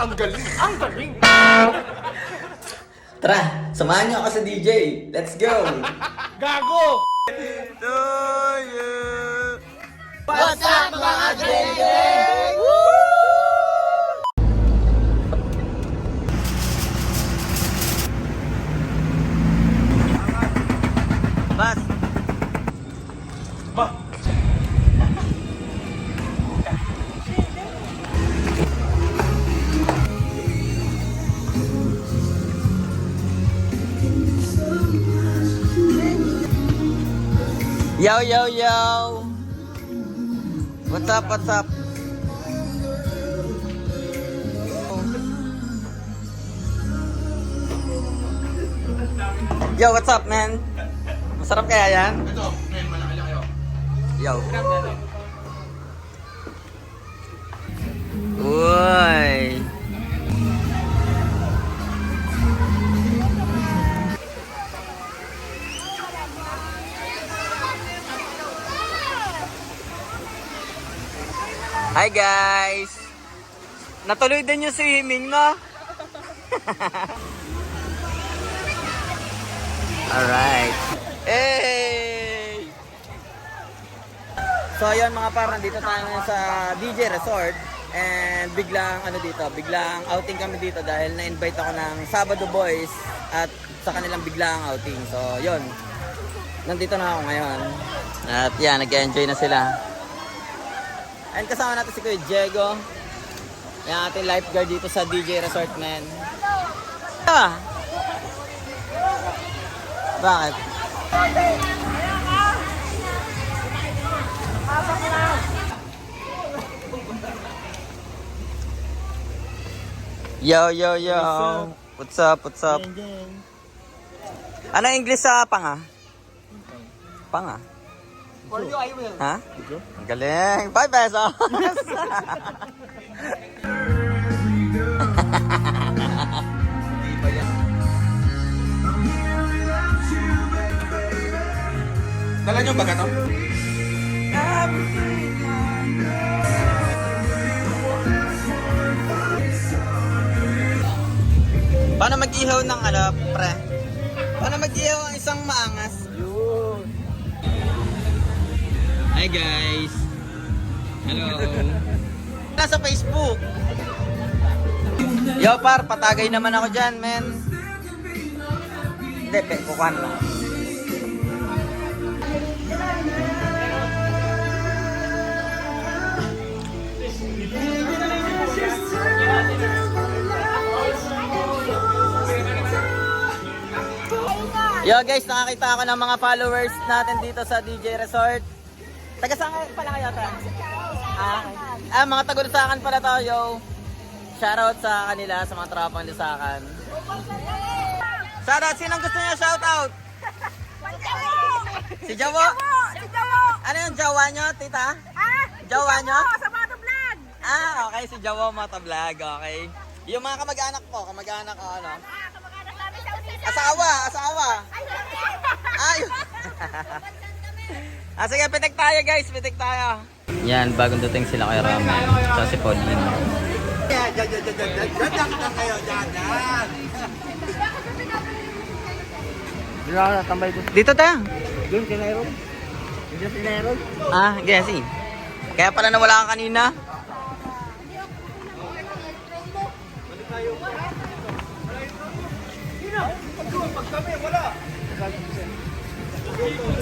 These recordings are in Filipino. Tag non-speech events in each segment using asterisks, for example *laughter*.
Ang galing! Ang galing! Tara, samahan niyo ako sa DJ. Let's go! Gago! What's up mga DJ? Yo yo yo! What's up, what's up? Yo, what's up, man? Masarap kaya yan? Ito, men, malaki kayo. Yo. Guys! Natuloy din yung swimming, no? *laughs* Alright. Hey! So ayun mga par, nandito tayo ngayon sa DJ Resort and biglang ano dito, biglang outing kami dito dahil na-invite ako ng Sabado Boys at sa kanilang biglang outing. So yun, nandito na ako ngayon. At yan, nag-enjoy na sila. And kasama natin si Kuya Diego, yung ating lifeguard dito sa DJ Resort, man. Ah! Bakit? Yo, yo, yo. What's up, what's up? Ano English sa panga? Panga? For you, I will. Ha? Ang galing. 5 pesos. *laughs* Dala niyo ba to? Paano mag-ihaw ng ano, pre? Paano mag-ihaw ang isang maangas? Hi guys. Hello. Nasa Facebook. Yo par, patagay naman ako dyan, men. Hindi, pe, kukuhan. Yo guys, nakakita ako ng mga followers natin dito sa DJ Resort. Taga saan kayo pala kayo ta? Ah, ah, mga taga Lusakan pala to, yo. Shoutout sa kanila, sa mga tropang Lusakan. Shoutout, sinong gusto niya shoutout? Si Jawo? Si Jawo! Ano yung Jawa nyo, tita? Ah! Jawa nyo? Sa mga vlog! Ah, okay, si Jawo Motovlog, okay. Yung mga kamag-anak po, kamag-anak ko, ano? Ah, kamag-anak namin sa! Asawa, asawa. Ay, Ay! *laughs* *laughs* ah, sige, pitik tayo guys, pitik tayo. Yan, bagong dating sila kay Ramen. Sa si Pauline. Dyan, dyan, dyan, dyan, dyan, dyan, dyan kayo, dyan, dyan. Dito tayo. Doon, kay Nairob. Diyan si Nairob. Ah, Jesse. Kaya pala nawala ka kanina.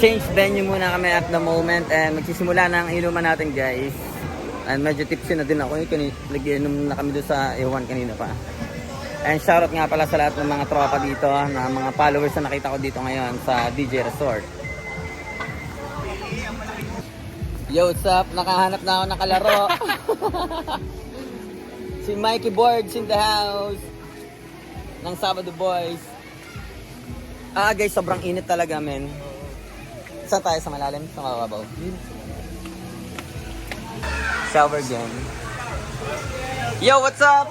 Change venue muna kami at the moment and magsisimula na ang inuman natin guys. And medyo tipsy na din ako. Kani- Nag-inom na kami doon sa ewan kanina pa. And shoutout nga pala sa lahat ng mga tropa dito, na mga followers na nakita ko dito ngayon sa DJ Resort. Yo, what's up? Nakahanap na ako ng kalaro. *laughs* si Mikey Boards in the house. Ng Sabado Boys. Ah, guys, sobrang init talaga, men. Saan tayo sa malalim? Sa mababaw? Shower again. Yo, what's up?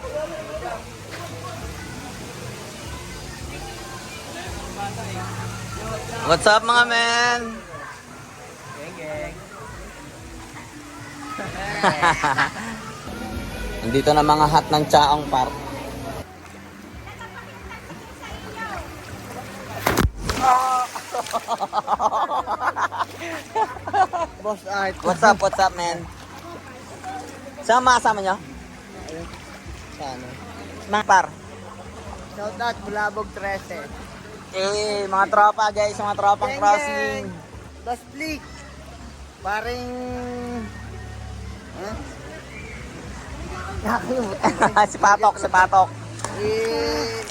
What's up, mga men? Ang *laughs* Dito na mga hat ng Chaong Park. *laughs* Boss Art. What's up, what's up, man? Saan mga kasama nyo? Ano? Mga par. Shout out, Bulabog 13. Eh, mga tropa guys, mga tropang Geng, crossing. Das Flick. Paring... Huh? Nakalimutan. *laughs* si Patok, si Patok. Eh...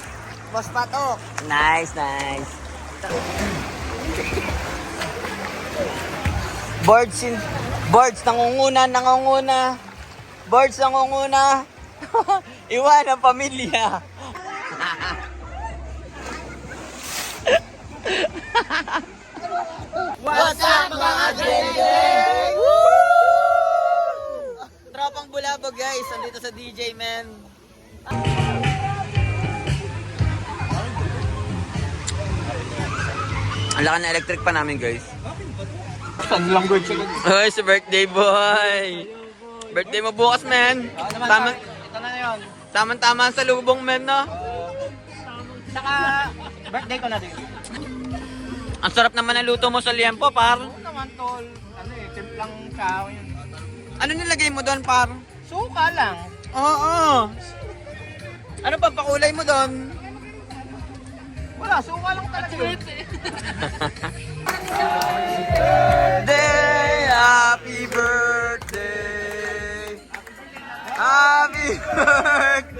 Boss Patok. Nice, nice. Birds in... Birds, nangunguna, nangunguna. Birds, nangunguna. *laughs* Iwan ang pamilya. *laughs* What's up, mga geng Tropang bulabog guys, andito sa DJ man. Ang laki ng electric pa namin guys. Hoy, sa birthday boy! Birthday mo bukas, men! Tama, Ito na yun. tama-tama sa lubong, men, no? Saka, birthday ko na din. Ang sarap naman ng luto mo sa liempo, par. Ano naman, tol? Ano eh, timplang kao yun. Ano nilagay mo doon, par? Suka lang. Oo. Ano pa pakulay mo doon? Wala, suka lang talaga. Day, happy birthday. Happy birthday *laughs*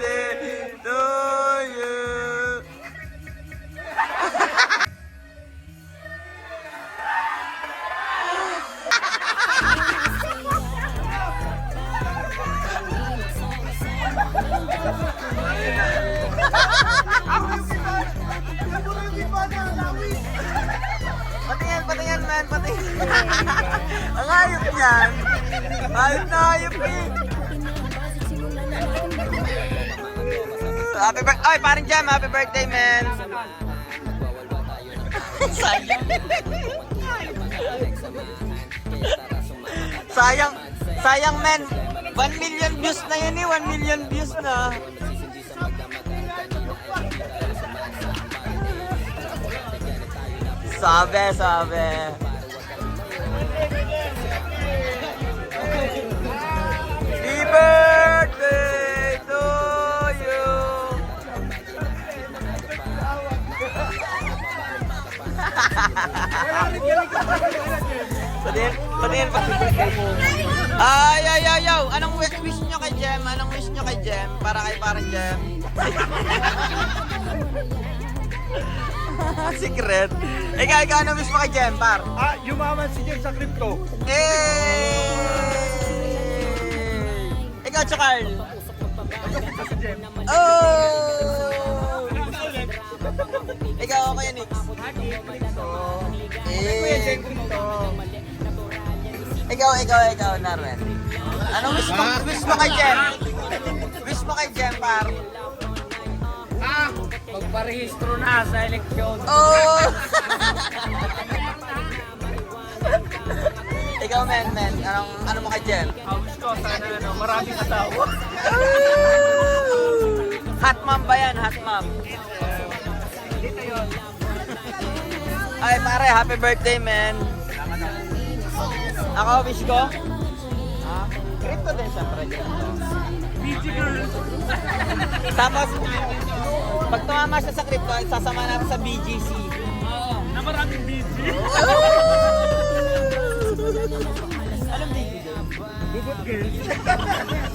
man, patingin. *laughs* Ang ayop niyan. Ayop na ayop eh. Happy birthday. Ay, parang jam. Happy birthday, man. *laughs* Sayang. sayang. Sayang, man. 1 million views na yun eh. 1 million views na. Sabi, sabi. Birthday to you. Patingin, patingin, patingin. Ay, ay, ay, ay. Anong wi- wish nyo kay Jem? Anong wish nyo kay Jem? Para kay parang Jem. *laughs* Secret. Ikaw, ikaw, anong wish mo kay Jem, par? Ah, yumaman si Jem sa crypto. Hey! Ikaw, Chakal. Oh! Ikaw, ako yan, Nix. Eh. Ikaw, ikaw, ikaw, Narwen. Anong wish mo, wish mo kay Jem? Wish mo kay Jem, par? Ah, magparehistro na sa eleksyon. Oh! *laughs* ikaw, men, men. Anong, ano mo kay Jem? House ko, sana ano, maraming asawa. *laughs* Hot mom ba yan? Hot mom. Dito yun. Ay, pare, happy birthday, man. Ako, wish ko? Ah, crypto din, syempre. BG girl. Tapos, pag tumama siya sa crypto, sasama natin sa BGC. Na maraming BG. Bubot *laughs* girl.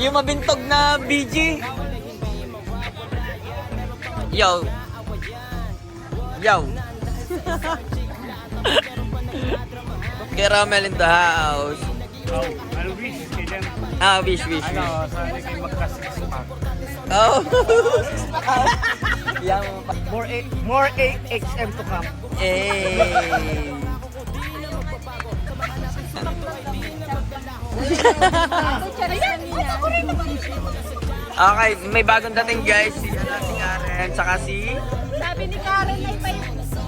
Yung mabintog na BG. Yo. Yo. *laughs* Caramel in the house. Oh, ano wish? Ah, wish, wish. Ano, sana kayo magka-six pack. Oh. *laughs* Yan. More, more 8XM to come. Eh. Okay, may bagong dating guys. Si, ano, si Karen, tsaka si... Sabi ni Karen ay pa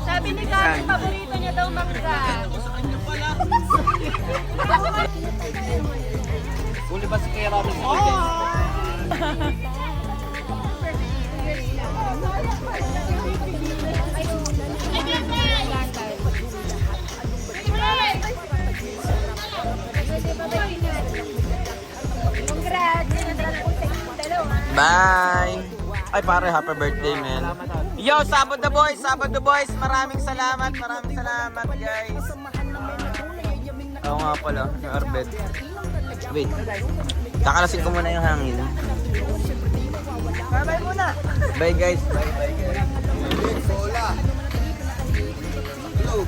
Sabi ni Karen, paborito niya daw mangga. ba si Kuya Robin sa Bye! Ay pare, happy birthday, man. Yo, Sabot the Boys, Sabot the Boys. Maraming salamat, maraming salamat, guys. Ah, oo nga pala, yung Arbet. Wait, kakalasin ko muna yung hangin. Bye-bye muna. Bye, guys. Bye-bye, guys. Sola. Hello.